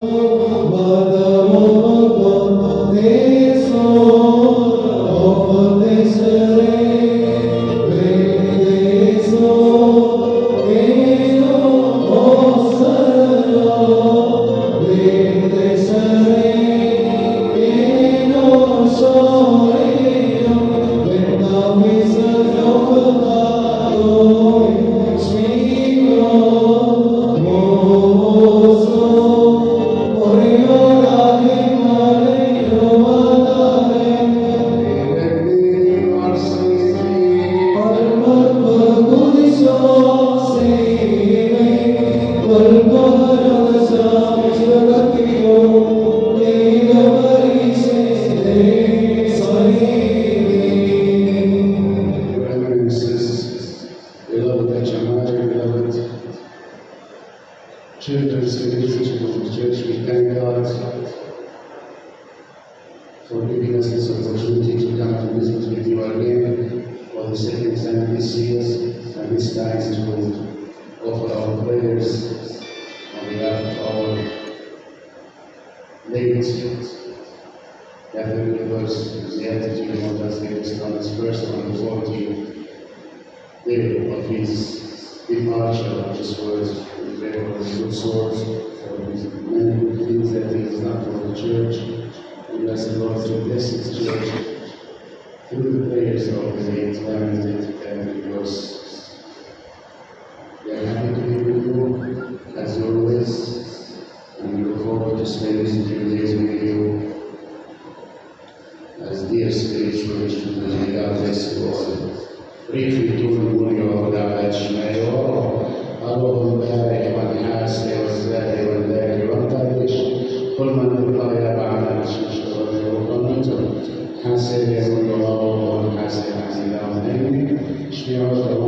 Brothers children, citizens of the church, we thank God for giving us this opportunity to come to visit with you again for the second time this year, and this time to offer our prayers on behalf of our late Catholic universe, the attitude of Montas on his first on the 40th day of his departure, was very good source for his many things that has done for the church. We bless the Lord to bless his church through the prayers of the late talented Catholic universe. We are happy to be with you, as always, and we look forward to spending these few days with you as dear spiritual children, may God bless you all. Riflettur io da vecchio, allora bere Спасибо.